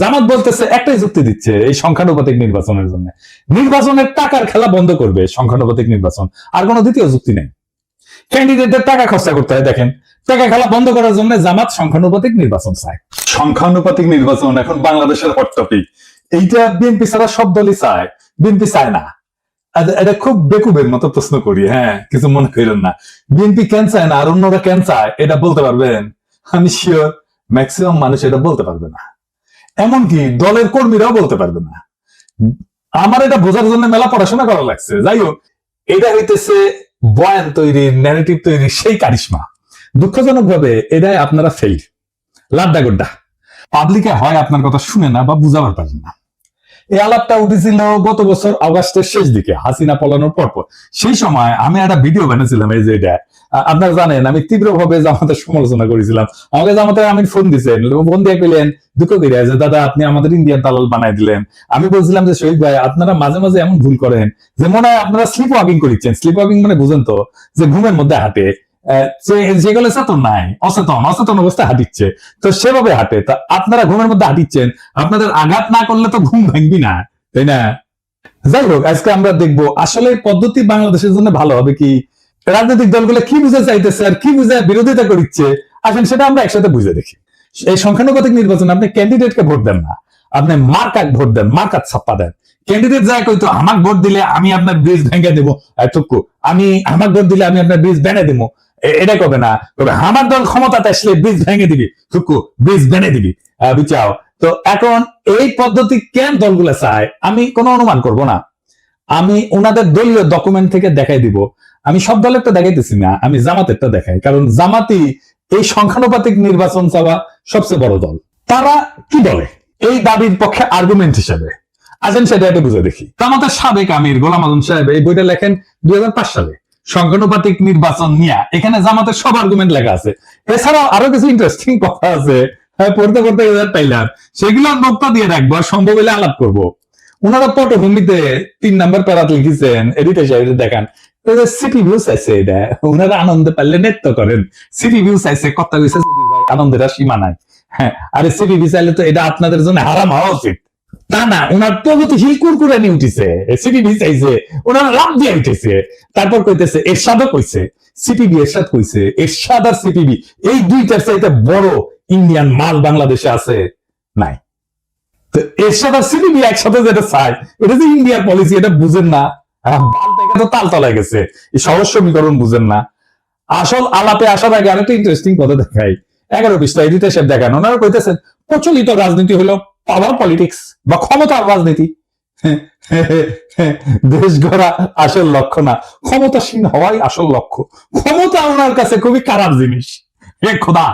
জামাত বলতেছে, একটাই যুক্তি দিচ্ছে এই সংখ্যানুপাতিক নির্বাচনের জন্য। নির্বাচনের টাকার খেলা বন্ধ করবে সংখ্যানুপাতিক নির্বাচন, আর কোনো দ্বিতীয় যুক্তি নেই। ক্যান্ডিডেটদের টাকা খরচা করতে হয়, দেখেন। টাকা খেলা বন্ধ করার জন্য জামাত সংখ্যানুপাতিক নির্বাচন চায়। সংখ্যানুপাতিক নির্বাচন এখন বাংলাদেশের হট টপিক এইটা বিএনপি ছাড়া সব দলই চায়। বিএনপি চায় না। এটা খুব বেকুবের মতো প্রশ্ন করি হ্যাঁ কিছু মনে করেন না। বিএনপি কেন চায় না, আর অন্যরা কেন চায়, এটা বলতে পারবেন? আমি শিওর ম্যাক্সিমাম মানুষ এটা বলতে পারবে না। এমনকি দলের কর্মীরাও বলতে পারবে না। আমার এটা বোঝার জন্য মেলা পড়াশোনা করা লাগছে। যাই হোক, এটা হইতেছে বয়ান তৈরি ন্যারেটিভ তৈরি সেই কারিশমা। দুঃখজনক ভাবে এটাই আপনারা ফেল লাড্ডা গোড্ডা পাবলিকে হয় আপনার কথা শুনে না বা বুঝাবার পারেন না। এই আলাপটা উঠেছিল গত বছর আগস্টের শেষ দিকে, হাসিনা পলানোর পর পর সেই সময় আমি একটা ভিডিও বানিয়েছিলাম, এই যে এটা। আপনারা জানেন, আমি তীব্রভাবে জামাতের সমালোচনা করেছিলাম। আমাকে জামাতের আমি ফোন দিচ্ছেন ফোন দিয়ে পেলেন দুঃখ করে যে দাদা, আপনি আমাদের ইন্ডিয়ান দালাল বানাই দিলেন। আমি বলছিলাম যে, শহীদ ভাই, আপনারা মাঝে মাঝে এমন ভুল করেন যে, মনে হয় আপনারা স্লিপ ওয়াকিং করিচ্ছেন। স্লিপ ওয়াকিং মানে বুঝেন তো, যে ঘুমের মধ্যে হাঁটে। যেগুলো চেতন নাই, অচেতন অচেতন অবস্থায় হাঁটিচ্ছে। তো সেভাবে হাঁটে, তা আপনারা ঘুমের মধ্যে হাঁটিচ্ছেন, আপনাদের আঘাত না করলে তো ঘুম ভাঙবি না, তাই না? যাই হোক, আজকে আমরা দেখব, আসলে পদ্ধতি বাংলাদেশের জন্য ভালো হবে কি? রাজনৈতিক দলগুলো কি বুঝে চাইতেছে আর কি বুঝে বিরোধিতা করছে আসেন, সেটা আমরা একসাথে বুঝে দেখি। এই সংখ্যানুপাতিক নির্বাচন, আপনি ক্যান্ডিডেটকে ভোট দেন না। আপনি মার্কাক ভোট দেন, মার্কাত ছাপ্পা দেন। ক্যান্ডিডেট যায় কইতো আমার ভোট দিলে আমি আপনার ব্রিজ ভেঙে দেবো। আমি আমার ভোট দিলে আমি আপনার ব্রিজ বেনে দেবো। এটা কবে না? তবে আমার দল ক্ষমতাতে আসলে ব্রিজ ভেঙে দিবি। টুকু ব্রিজ বেনে দিবি। বুঝাও তো এখন এই পদ্ধতি কেন দলগুলো চায়? আমি কোনো অনুমান করব না। আমি ওনাদের দলীয় ডকুমেন্ট থেকে দেখাই দিব। আমি সব দলেরটা দেখাইতেছি না, আমি জামাতেরটা দেখাই। কারণ জামাতি এই সংখ্যানুপাতিক নির্বাচন চাওয়া সবচেয়ে বড় দল। তারা কি বলে? এই দাবির পক্ষে আর্গুমেন্ট হিসেবে। আসেন সেটা বুঝে দেখি। জামাতের সাবেক আমির গোলাম আজম সাহেব এই বইটা লেখেন দুই সালে। সংখ্যানুপাতিক নির্বাচন নিয়ে। এখানে জামাতের সব আর্গুমেন্ট লেখা আছে। এছাড়াও আরও কিছু ইন্টারেস্টিং কথা আছে। হ্যাঁ পড়তে পড়তে পাইলাম। সেগুলো নোক্তা দিয়ে রাখব সম্ভব হলে আলাপ করব। ওনারা পটভূমিতে তিন নাম্বার প্যারাত লিখেছেন এডিটর সাহেব দেখান। আনন্দের সীমা নাই। হ্যাঁ আরে সিটি ভিউ চাইলে তো এটা আপনাদের জন্য হারাম হওয়া উচিত। তা না ওনার প্রগতিশীল কুরকুরানি উঠিছে ভিউ চাইছে ওনারা লাভ দিয়ে উঠেছে। তারপর কইতেছে এরশাদও কইছে সিপিবি এরশাদ কইছে এরশাদ আর সিপিবি এই দুইটার চাইতে বড় ইন্ডিয়ান মাল বাংলাদেশে আছে নাই। তো এরশাদ আর সিপিবি একসাথে যেটা চায় এটা যে ইন্ডিয়ার পলিসি এটা বুঝেন না। আহ, তো তাল তলায় গেছে সহজ সমীকরণ বুঝেন না। আসল আলাপে আসার আগে আরেকটা ইন্টারেস্টিং কথা দেখাই। এগারো বিশটা এডিটর দেখান ওনারা কইতেছেন প্রচলিত রাজনীতি হলো পাওয়ার পলিটিক্স বা ক্ষমতার রাজনীতি। দেশ গড়া আসল লক্ষ্য না। ক্ষমতাসীন হওয়াই আসল লক্ষ্য। ক্ষমতা ওনার কাছে খুবই খারাপ জিনিস। হে খোদা,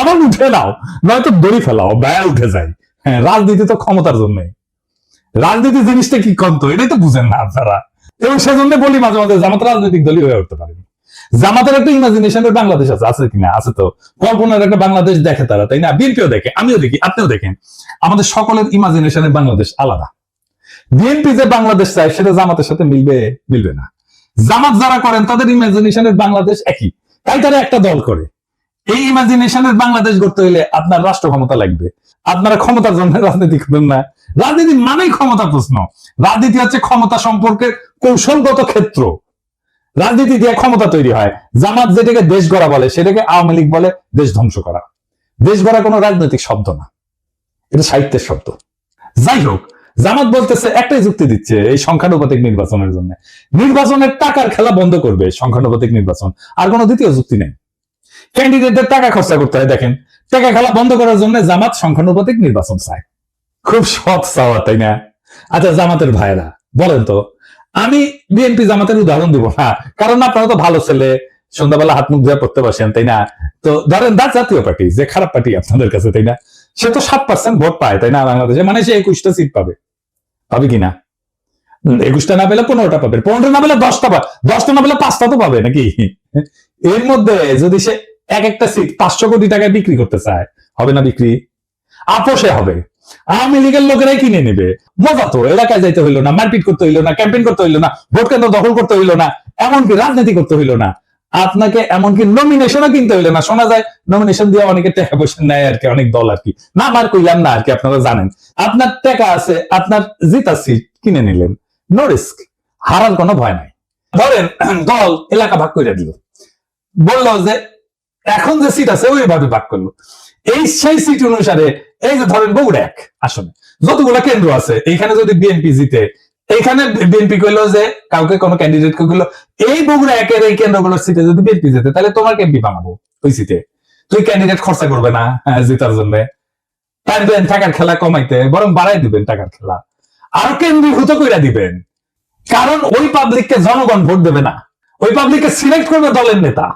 আমার উঠে নাও নয়তো দড়ি ফেলাও ব্যয় উঠে যায়। হ্যাঁ রাজনীতি তো ক্ষমতার জন্য রাজনীতি জিনিসটা কি কন্ত? এটাই তো বুঝেন না আপনারা। এবং সেজন্য বলি মাঝে মাঝে জামাত রাজনৈতিক দলই হয়ে উঠতে পারেনি জামাতের একটা ইমাজিনেশনের বাংলাদেশ আছে আছে কিনা? আছে তো। কল্পনার একটা বাংলাদেশ দেখে তারা, তাই না? বিএনপিও দেখে, আমিও দেখি, আপনিও দেখেন। আমাদের সকলের ইমাজিনেশনের বাংলাদেশ আলাদা। বিএনপি যে বাংলাদেশ চায়, সেটা জামাতের সাথে মিলবে মিলবে না। জামাত যারা করেন, তাদের ইমাজিনেশনের বাংলাদেশ একই। তাই তারা একটা দল করে। এই ইমাজিনেশনের বাংলাদেশ গড়তে হলে আপনার রাষ্ট্র ক্ষমতা লাগবে। আপনারা ক্ষমতার জন্য রাজনীতি করেন না। রাজনীতি মানেই ক্ষমতা প্রশ্ন। রাজনীতি হচ্ছে ক্ষমতা সম্পর্কে কৌশলগত ক্ষেত্র। রাজনীতি দিয়ে ক্ষমতা তৈরি হয়। জামাত যেটাকে দেশ গড়া বলে, সেটাকে আওয়ামী লীগ বলে দেশ ধ্বংস করা। দেশ গড়া কোনো রাজনৈতিক শব্দ না। এটা সাহিত্যের শব্দ। যাই হোক, জামাত বলতেছে, একটাই যুক্তি দিচ্ছে এই সংখ্যানুপাতিক নির্বাচনের জন্য। নির্বাচনের টাকার খেলা বন্ধ করবে সংখ্যানুপাতিক নির্বাচন, আর কোনো দ্বিতীয় যুক্তি নেই। ক্যান্ডিডেটদের টাকা খরচা করতে হয়, দেখেন। টাকা খেলা বন্ধ করার জন্য জামাত সংখ্যানুপাতিক নির্বাচন চায়। খুব সৎ চাওয়া, তাই না? আচ্ছা জামাতের ভাইরা বলেন তো আমি বিএনপি জামাতের উদাহরণ দিব। না কারণ আপনারা তো ভালো ছেলে, সন্ধ্যাবেলা হাত মুখ দিয়ে পড়তে বসেন, তাই না? তো ধরেন দা জাতীয় পার্টি, যে খারাপ পার্টি আপনাদের কাছে, তাই না? সে তো সাত পার্সেন্ট ভোট পায়, তাই না, বাংলাদেশে? মানে সে একুশটা সিট পাবে। পাবে কিনা একুশটা না পেলে পনেরোটা পাবে, পনেরোটা না পেলে দশটা পাবে দশটা না পেলে পাঁচটা তো পাবে নাকি? এর মধ্যে যদি সে এক একটা সিট পাঁচশো কোটি টাকায় বিক্রি করতে চায়, হবে না বিক্রি? আপোষে হবে। আওয়ামী লীগের লোকেরাই কিনে নেবে। মজা তো এলাকায় যাইতে হইল না, মারপিট করতে হইল না ক্যাম্পেইন করতে হইল না ভোট কেন্দ্র দখল করতে হইল না, এমনকি রাজনীতি করতে হইল না। আপনাকে এমনকি নমিনেশনও কিনতে হইলে না। শোনা যায় নমিনেশন দিয়ে অনেকে টাকা পয়সা নেয় আর কি, অনেক দল আর কি। না আমার কইলাম না আর কি, আপনারা জানেন। আপনার টাকা আছে, আপনার জিতা সিট কিনে নিলেন। নো রিস্ক হারার কোনো ভয় নাই। ধরেন, দল এলাকা ভাগ করে দিল। বলল যে, এখন যে সিট আছে, ওইভাবে ভাগ করল। এই সেই সিট অনুসারে এই যে ধরেন বগুড়া এক আসনে। যতগুলো কেন্দ্র আছে এইখানে যদি বিএনপি জিতে এইখানে বিএনপি কইলো যে কাউকে কোনো ক্যান্ডিডেট কইলো এই বগুড়া একের এই কেন্দ্রগুলোর সিটে যদি বিএনপি যেতে তাহলে তোমার এমপি বানাবো ওই সিটে তুই ক্যান্ডিডেট খরচা করবে না হ্যাঁ, জেতার জন্য। পারবেন টাকার খেলা কমাইতে বরং বাড়াই দিবেন টাকার খেলা। আরও কেন্দ্রীভূত করে দিবেন। কারণ ওই পাবলিককে জনগণ ভোট দেবে না। ওই পাবলিককে সিলেক্ট করবে দলের নেতা।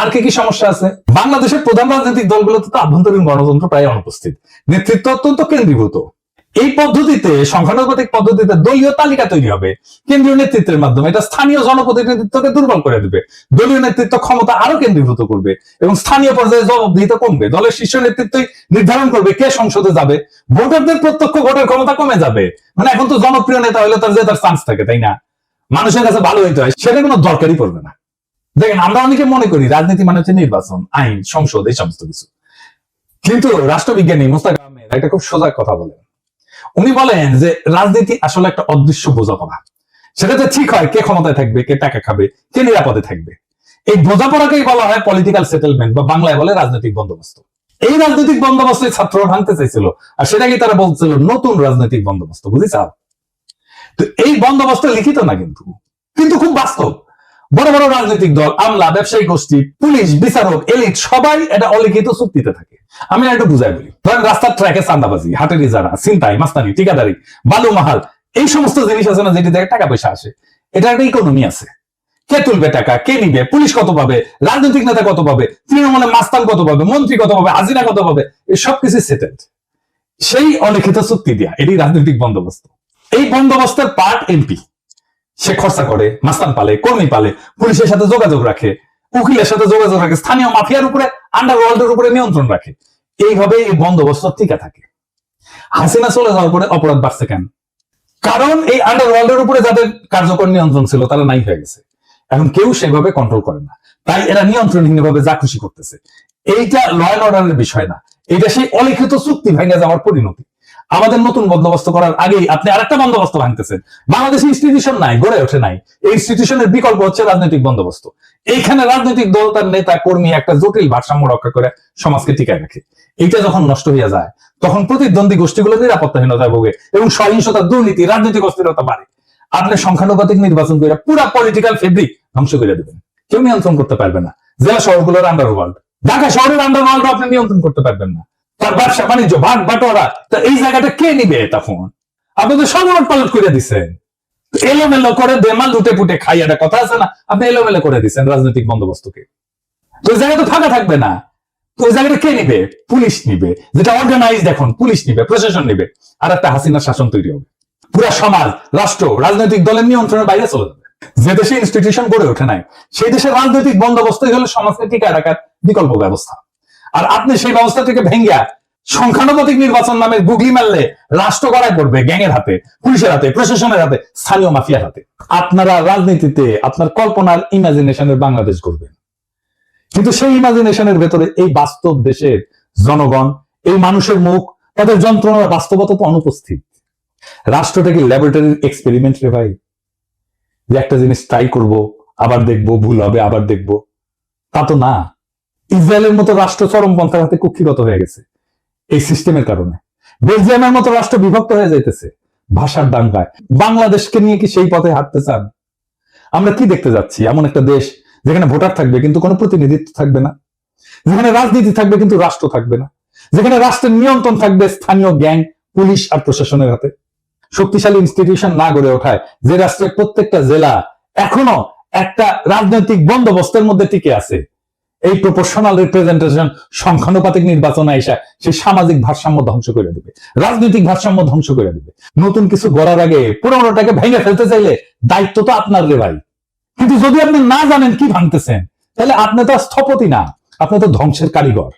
আর কি কি সমস্যা আছে? বাংলাদেশের প্রধান রাজনৈতিক দলগুলোতে তো আভ্যন্তরীণ গণতন্ত্র প্রায় অনুপস্থিত। নেতৃত্ব অত্যন্ত কেন্দ্রীভূত। এই পদ্ধতিতে সংখ্যানুপাতিক পদ্ধতিতে দলীয় তালিকা তৈরি হবে। কেন্দ্রীয় নেতৃত্বের মাধ্যমে এটা স্থানীয় জনপ্রতিনিধিত্বকে দুর্বল করে দিবে। দলীয় নেতৃত্ব ক্ষমতা আরও কেন্দ্রীভূত করবে এবং স্থানীয় পর্যায়ে জবাবদিহিতা কমবে। দলের শীর্ষ নেতৃত্বই নির্ধারণ করবে কে সংসদে যাবে। ভোটারদের প্রত্যক্ষ ভোটের ক্ষমতা কমে যাবে। মানে এখন তো জনপ্রিয় নেতা হলে তার যে তার চান্স থাকে, তাই না? মানুষের কাছে ভালো হইতে হয়, সেটা কোনো দরকারই পড়বে না। দেখেন, আমরা অনেকে মনে করি রাজনীতি মানে হচ্ছে নির্বাচন, আইন, সংসদ, এই সমস্ত কিছু। কিন্তু রাষ্ট্রবিজ্ঞানী মোস্তাক আহমেদ একটা খুব সোজা কথা বলেন। উনি বলেন যে রাজনীতি আসলে একটা অদৃশ্য বোঝাপড়া। সেটাতে ঠিক হয়, কে ক্ষমতায় থাকবে, কে টাকা খাবে, কে নিরাপদে থাকবে। এই বোঝাপড়াকেই বলা হয় পলিটিক্যাল সেটেলমেন্ট বা বাংলায় বলে রাজনৈতিক বন্দোবস্ত। এই রাজনৈতিক বন্দোবস্ত ছাত্ররা ভাঙতে চাইছিল, আর সেটাকে তারা বলছিল? নতুন রাজনৈতিক বন্দোবস্ত বুঝেছাও তো এই বন্দোবস্ত লিখিত না কিন্তু কিন্তু খুব বাস্তব। বড় বড় রাজনৈতিক দল, আমলা, ব্যবসায়ী গোষ্ঠী, পুলিশ, বিচারক, এলিট, সবাই এটা অলিখিত চুক্তিতে থাকে। আমি একটু বুঝাই বলি। ধরেন রাস্তার ট্র্যাকে চান্দাবাজি হাটের ইজারা চিন্তাই মাস্তানি, ঠিকাদারি, বালু মাহাল, এই সমস্ত জিনিস আছে না যেটি থেকে টাকা পয়সা আসে? এটা একটা ইকোনমি আছে। কে তুলবে টাকা? কে নিবে? পুলিশ কত পাবে? রাজনৈতিক নেতা কত পাবে? তৃণমূলে মাস্তান কত পাবে? মন্ত্রী কত পাবে? হাজিরা কত পাবে? এই সবকিছু সেটেলড সেই অলিখিত চুক্তি দেয়া এটি রাজনৈতিক বন্দোবস্ত। এই বন্দোবস্তের পার্ট এমপি সে খরচা করে, মাস্তান পালে, কর্মী পালে, পুলিশের সাথে যোগাযোগ রাখে, উকিলের সাথে যোগাযোগ রাখে, স্থানীয় মাফিয়ার উপরে আন্ডারওয়ার্ল্ডের উপরে নিয়ন্ত্রণ রাখে। এইভাবে এই বন্দোবস্ত টিকা থাকে। হাসিনা চলে যাওয়ার পরে অপরাধ বাড়ছে কেন? কারণ এই আন্ডারওয়ার্ল্ডের উপরে যাদের কার্যকর নিয়ন্ত্রণ ছিল, তারা নাই হয়ে গেছে। এখন কেউ সেভাবে কন্ট্রোল করে না। তাই এরা নিয়ন্ত্রণহীন ভাবে যা খুশি করতেছে। এইটা ল অর্ডারের বিষয় না। এটা সেই অলিখিত চুক্তি ভেঙে যাওয়ার পরিণতি। আমাদের নতুন বন্দোবস্ত করার আগেই আপনি আরেকটা বন্দোবস্ত ভাঙতেছেন। বাংলাদেশে ইনস্টিটিউশন নাই, গড়ে ওঠে নাই। এই ইনস্টিটিউশনের বিকল্প হচ্ছে রাজনৈতিক বন্দোবস্ত। এইখানে রাজনৈতিক দল, তার নেতা, কর্মী একটা জটিল ভারসাম্য রক্ষা করে সমাজকে টিকায় রাখে। এইটা যখন নষ্ট হয়ে যায়, তখন প্রতিদ্বন্দ্বী গোষ্ঠীগুলো নিরাপত্তাহীনতায় ভোগে এবং সহিংসতা, দুর্নীতি, রাজনৈতিক অস্থিরতা বাড়ে। আপনি সংখ্যানুপাতিক নির্বাচন করে পুরা পলিটিক্যাল ফেব্রিক ধ্বংস করে দেবেন। কেউ নিয়ন্ত্রণ করতে পারবে না। জেলা শহরগুলোর আন্ডারওয়ার্ল্ড ঢাকা শহরের আন্ডারওয়ার্ল্ড আপনি নিয়ন্ত্রণ করতে পারবেন না। তার ব্যবসা বাণিজ্য ভাগ বাটোয়ারা, তা এই জায়গাটা কে নিবে তখন আপনি তো সর্বনাশ পালট করে দিচ্ছেন এলোমেলো করে দেমাল লুটে পুটে খাই একটা কথা আছে না? আপনি এলোমেলো করে দিচ্ছেন রাজনৈতিক বন্দোবস্তকে। তো ওই জায়গা তো ফাঁকা থাকবে না। ওই জায়গাটা কে নিবে? পুলিশ নিবে। যেটা অর্গানাইজ এখন পুলিশ নিবে, প্রশাসন নিবে, আর একটা হাসিনার শাসন তৈরি হবে। পুরা সমাজ, রাষ্ট্র, রাজনৈতিক দলের নিয়ন্ত্রণের বাইরে চলে যাবে। যে দেশে ইনস্টিটিউশন গড়ে ওঠে নাই, সেই দেশের রাজনৈতিক বন্দোবস্তই হলো সমাজকে টিকা রাখার বিকল্প ব্যবস্থা। আর আপনি সেই ব্যবস্থা থেকে ভেঙ্গিয়া সংখ্যানুপাতিক নির্বাচন নামে গুগলি মারলে রাষ্ট্র গড়ায় পড়বে গ্যাংয়ের হাতে, পুলিশের হাতে, প্রশাসনের হাতে, স্থানীয় মাফিয়ার হাতে। আপনারা রাজনীতিতে আপনার কল্পনার ইমাজিনেশনের বাংলাদেশ করবেন কিন্তু সেই ইমাজিনেশনের ভেতরে এই বাস্তব দেশের জনগণ, এই মানুষের মুখ, তাদের যন্ত্রণার বাস্তবতা তো অনুপস্থিত। রাষ্ট্রটা কি ল্যাবরেটরির এক্সপেরিমেন্ট রে ভাই, যে একটা জিনিস ট্রাই করব, আবার দেখব, ভুল হবে, আবার দেখব, তা তো না। ইসরায়েলের মতো রাষ্ট্র চরমপন্থার হাতে কুক্ষিগত হয়ে গেছে এই সিস্টেমের কারণে। বেলজিয়ামের মতো রাষ্ট্র বিভক্ত হয়ে যাইতেছে ভাষার দাঙ্গায়। বাংলাদেশকে নিয়ে কি সেই পথে হাঁটতে চান? আমরা কি দেখতে যাচ্ছি? এমন একটা দেশ যেখানে ভোটার থাকবে কিন্তু কোনো প্রতিনিধিত্ব থাকবে না। যেখানে রাজনীতি থাকবে কিন্তু রাষ্ট্র থাকবে না। যেখানে রাষ্ট্রের নিয়ন্ত্রণ থাকবে স্থানীয় গ্যাং, পুলিশ আর প্রশাসনের হাতে। শক্তিশালী ইনস্টিটিউশন না গড়ে ওঠায় যে রাষ্ট্রের প্রত্যেকটা জেলা এখনও একটা রাজনৈতিক বন্দোবস্তের মধ্যে টিকে আছে। এই প্রপোর্শনাল রিপ্রেজেন্টেশন সংখ্যানুপাতিক নির্বাচনে এসে সেই সামাজিক ভারসাম্য ধ্বংস করে দেবে, রাজনৈতিক ভারসাম্য ধ্বংস করে দেবে। নতুন কিছু গড়ার আগে পুরোনোটাকে ভেঙে ফেলতে চাইলে দায়িত্ব তো আপনার রে ভাই। কিন্তু যদি আপনি না জানেন কি ভাঙতেছেন, তাহলে আপনি তো স্থপতি না, আপনি তো ধ্বংসের কারিগর।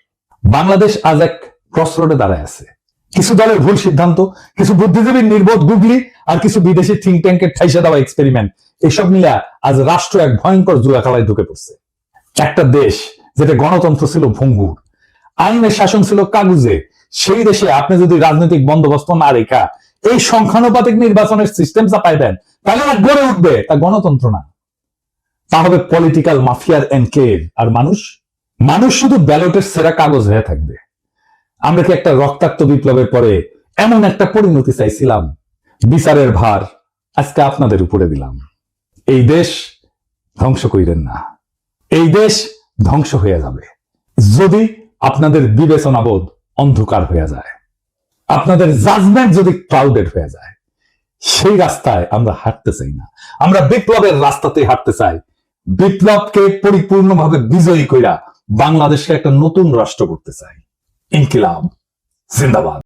বাংলাদেশ আজ এক ক্রস রোডে দাঁড়ায় আছে। কিছু দলের ভুল সিদ্ধান্ত, কিছু বুদ্ধিজীবীর নির্বোধ গুগলি আর কিছু বিদেশি থিঙ্ক ট্যাঙ্কের ঠাইসা দেওয়া এক্সপেরিমেন্ট এসব মিলে আজ রাষ্ট্র এক ভয়ঙ্কর জুয়া খেলায় ঢুকে পড়ছে। একটা দেশ যেটা গণতন্ত্র ছিল ভঙ্গুর, আইনের শাসন ছিল কাগজে, সেই দেশে আপনি যদি রাজনৈতিক বন্দোবস্ত না রেখা, এই সংখ্যানুপাতিক নির্বাচনের সিস্টেম চাপাই দেন, তাহলে গড়ে উঠবে, তা গণতন্ত্র না। তা হবে পলিটিক্যাল মাফিয়ার এনকেভ আর মানুষ মানুষ শুধু ব্যালটের সেরা কাগজ হয়ে থাকবে। আমরা কি একটা রক্তাক্ত বিপ্লবের পরে এমন একটা পরিণতি চাইছিলাম? বিচারের ভার আজকে আপনাদের উপরে দিলাম। এই দেশ ধ্বংস করিলেন না। এই দেশ ধ্বংস হয়ে যাবে। যদি আপনাদের বিবেচনাবোধ অন্ধকার হয়ে যায়, আপনাদের জাজমেন্ট যদি ক্রাউডেড হয়ে যায়, সেই রাস্তায় আমরা হাঁটতে চাই না। আমরা বিপ্লবের রাস্তাতে হাঁটতে চাই। বিপ্লবকে পরিপূর্ণভাবে বিজয়ী কইরা বাংলাদেশকে একটা নতুন রাষ্ট্র করতে চাই। ইনকিলাব, জিন্দাবাদ।